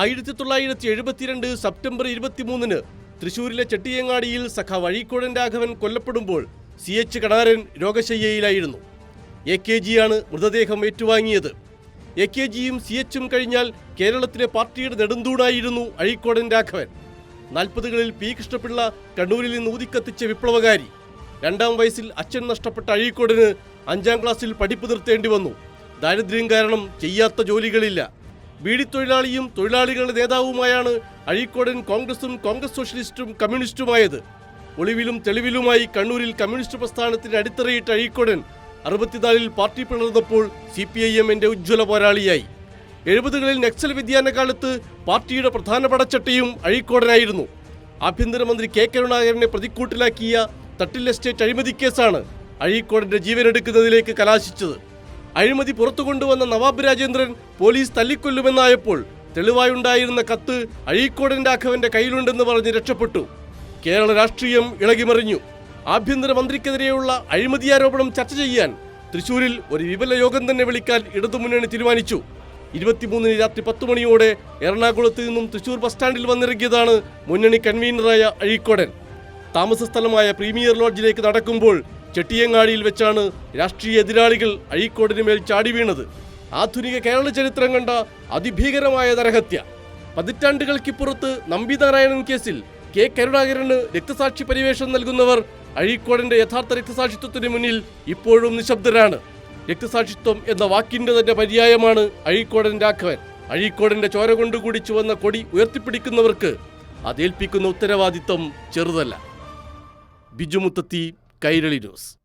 ആയിരത്തി തൊള്ളായിരത്തി എഴുപത്തിരണ്ട് സെപ്റ്റംബർ ഇരുപത്തിമൂന്നിന് തൃശൂരിലെ ചെട്ടിയങ്ങാടിയിൽ സഖ വഴിക്കോടൻ രാഘവൻ കൊല്ലപ്പെടുമ്പോൾ സി എച്ച് കണാരൻ രോഗശയ്യയിലായിരുന്നു. എ കെ ജിയാണ് മൃതദേഹം ഏറ്റുവാങ്ങിയത്. എ കെ ജിയും സി എച്ചും കഴിഞ്ഞാൽ കേരളത്തിലെ പാർട്ടിയുടെ നെടുന്തൂണായിരുന്നു അഴീക്കോടൻ രാഘവൻ. നാൽപ്പതുകളിൽ പി കൃഷ്ണപിള്ള കണ്ണൂരിൽ നിന്ന് ഊതിക്കത്തിച്ച വിപ്ലവകാരി. രണ്ടാം വയസ്സിൽ അച്ഛൻ നഷ്ടപ്പെട്ട അഴീക്കോടന് അഞ്ചാം ക്ലാസ്സിൽ പഠിപ്പ് നിർത്തേണ്ടി വന്നു. ദാരിദ്ര്യം കാരണം ചെയ്യാത്ത ജോലികളില്ല. ബീഡിത്തൊഴിലാളിയും തൊഴിലാളികളുടെ നേതാവുമായാണ് അഴീക്കോടൻ കോൺഗ്രസും കോൺഗ്രസ് സോഷ്യലിസ്റ്റും കമ്മ്യൂണിസ്റ്റുമായത്. ഒളിവിലും തെളിവിലുമായി കണ്ണൂരിൽ കമ്മ്യൂണിസ്റ്റ് പ്രസ്ഥാനത്തിന് അടിത്തറയിട്ട അഴീക്കോടൻ അറുപത്തിനാലിൽ പാർട്ടി പിളർന്നപ്പോൾ സി പി ഐ എമ്മിന്റെ ഉജ്ജ്വല പോരാളിയായി. എഴുപതുകളിൽ നക്സൽ വ്യതിയാന കാലത്ത് പാർട്ടിയുടെ പ്രധാന പടച്ചട്ടയും അഴീക്കോടനായിരുന്നു. ആഭ്യന്തരമന്ത്രി കെ കരുണാകരനെ പ്രതിക്കൂട്ടിലാക്കിയ തട്ടിൽ എസ്റ്റേറ്റ് അഴിമതി കേസാണ് അഴീക്കോടന്റെ ജീവനെടുക്കുന്നതിലേക്ക് കലാശിച്ചത്. അഴിമതി പുറത്തു കൊണ്ടുവന്ന നവാബ് രാജേന്ദ്രൻ പോലീസ് തല്ലിക്കൊല്ലുമെന്നായപ്പോൾ തെളിവായുണ്ടായിരുന്ന കത്ത് അഴീക്കോടൻ രാഘവന്റെ കയ്യിലുണ്ടെന്ന് പറഞ്ഞ് രക്ഷപ്പെട്ടു. കേരള രാഷ്ട്രീയം ഇളകിമറിഞ്ഞു. ആഭ്യന്തരമന്ത്രിക്കെതിരെയുള്ള അഴിമതി ആരോപണം ചർച്ച ചെയ്യാൻ തൃശൂരിൽ ഒരു വിപുല യോഗം തന്നെ വിളിക്കാൻ ഇടതുമുന്നണി തീരുമാനിച്ചു. ഇരുപത്തിമൂന്നിന് രാത്രി പത്ത് മണിയോടെ എറണാകുളത്ത് നിന്നും തൃശൂർ ബസ് സ്റ്റാൻഡിൽ വന്നിറങ്ങിയതാണ് മുന്നണി കൺവീനറായ അഴീക്കോടൻ. താമസ സ്ഥലമായ പ്രീമിയർ ലോഡ്ജിലേക്ക് നടക്കുമ്പോൾ ചെട്ടിയങ്ങാടിയിൽ വെച്ചാണ് രാഷ്ട്രീയ എതിരാളികൾ അഴീക്കോടിന് മേൽ ചാടി വീണത്. ആധുനിക കേരള ചരിത്രം കണ്ട അതിഭീകരമായ നരഹത്യ. പതിറ്റാണ്ടുകൾക്കിപ്പുറത്ത് നമ്പിനാരായണൻ കേസിൽ കെ കരുണാകരന് രക്തസാക്ഷി പരിവേഷം നൽകുന്നവർ അഴീക്കോടിന്റെ യഥാർത്ഥ രക്തസാക്ഷിത്വത്തിന് മുന്നിൽ ഇപ്പോഴും നിശബ്ദരാണ്. രക്തസാക്ഷിത്വം എന്ന വാക്കിന്റെ തന്നെ പര്യായമാണ് അഴീക്കോടൻ രാഘവൻ. അഴീക്കോടിന്റെ ചോര കൊണ്ടുകൂടി ചുവന്ന വന്ന കൊടി ഉയർത്തിപ്പിടിക്കുന്നവർക്ക് അതേൽപ്പിക്കുന്ന ഉത്തരവാദിത്വം ചെറുതല്ല. ബിജുമുത്തത്തി കൈരളി ന്യൂസ്.